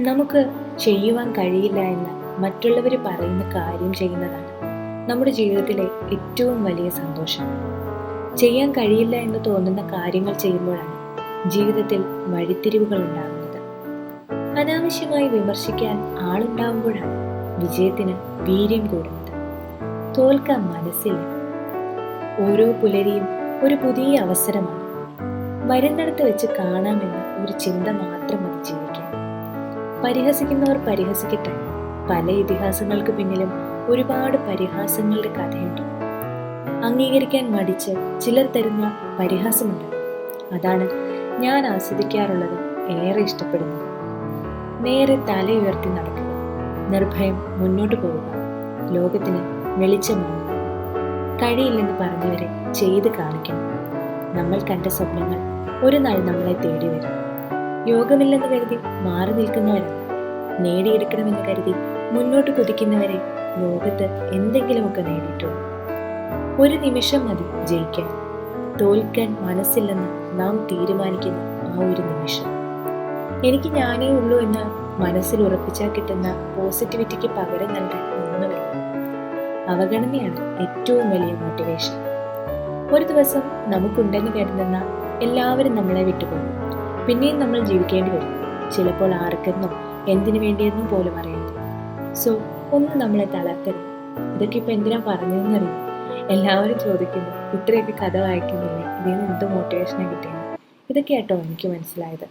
നമുക്ക് ചെയ്യുവാൻ കഴിയില്ല എന്ന് മറ്റുള്ളവർ പറയുന്ന കാര്യം ചെയ്യുന്നതാണ് നമ്മുടെ ജീവിതത്തിലെ ഏറ്റവും വലിയ സന്തോഷം. ചെയ്യാൻ കഴിയില്ല എന്ന് തോന്നുന്ന കാര്യങ്ങൾ ചെയ്യുമ്പോഴാണ് ജീവിതത്തിൽ വഴിത്തിരിവുകൾ ഉണ്ടാകുന്നത്. അനാവശ്യമായി വിമർശിക്കാൻ ആളുണ്ടാകുമ്പോഴാണ് വിജയത്തിന് വീര്യം കൂടുന്നത്. തോൽക്കാൻ മനസ്സില്ല. ഓരോ പുലരിയും ഒരു പുതിയ അവസരമാണ്. വരുന്നിടത്ത് വെച്ച് കാണാമെന്ന ഒരു ചിന്ത മാത്രം മതി പരിഹസിക്കുന്നവർ പരിഹസിക്കട്ടെ. പല ഇതിഹാസങ്ങൾക്ക് പിന്നിലും ഒരുപാട് പരിഹാസങ്ങളുടെ കഥയുണ്ട്. അംഗീകരിക്കാൻ മടിച്ച് ചിലർ തരുന്ന പരിഹാസമുണ്ട്. അതാണ് ഞാൻ ആസ്വദിക്കാറുള്ളത് ഏറെ ഇഷ്ടപ്പെടുന്നത്. നേരെ തലയുയർത്തി നടക്കുക. നിർഭയം മുന്നോട്ട് പോവുക. ലോകത്തിന് വെളിച്ചമാവുക. കഴിയില്ലെന്ന് പറഞ്ഞവരെ ചെയ്ത് കാണിക്കണം. നമ്മൾ കണ്ട സ്വപ്നങ്ങൾ ഒരു നാൾ നമ്മളെ തേടി വരും യോഗമില്ലെന്ന് കരുതി മാറി നിൽക്കുന്നവരാണ് നേടിയെടുക്കണമെന്ന് കരുതി മുന്നോട്ട് കുതിക്കുന്നവരെ ലോകത്ത് എന്തെങ്കിലുമൊക്കെ നേടിയിട്ടുള്ളൂ ഒരു നിമിഷം മതി ജയിക്കാൻ. തോൽക്കാൻ മനസ്സില്ലെന്ന് നാം തീരുമാനിക്കുന്ന ആ ഒരു നിമിഷം. എനിക്ക് ഞാനേ ഉള്ളൂ എന്ന് മനസ്സിൽ ഉറപ്പിച്ചാൽ കിട്ടുന്ന പോസിറ്റിവിറ്റിക്ക് പകരം നൽകാൻ ഒന്നുമില്ല. അവഗണനയാണ് ഏറ്റവും വലിയ മോട്ടിവേഷൻ ഒരു ദിവസം നമുക്കുണ്ടെന്ന് കരുതുന്ന എല്ലാവരും നമ്മളെ വിട്ടുപോകും. പിന്നെയും നമ്മൾ ജീവിക്കേണ്ടി വരും. ചിലപ്പോൾ ആർക്കെന്നും എന്തിനു വേണ്ടിയെന്നും പോലും അറിയില്ല സോ ഒന്നും നമ്മളെ തളർത്തരുത്. ഇതൊക്കെ ഇപ്പം എന്തിനാ പറഞ്ഞതെന്നറിയും എല്ലാവരും ചോദിക്കുന്നു ഇത്രയൊക്കെ കഥ വായിക്കുന്നില്ലേ? ഇതിൽ നിന്ന് എന്ത് മോട്ടിവേഷനാണ് കിട്ടിയത്? ഇതൊക്കെ കേട്ടോ എനിക്ക് മനസ്സിലായത്.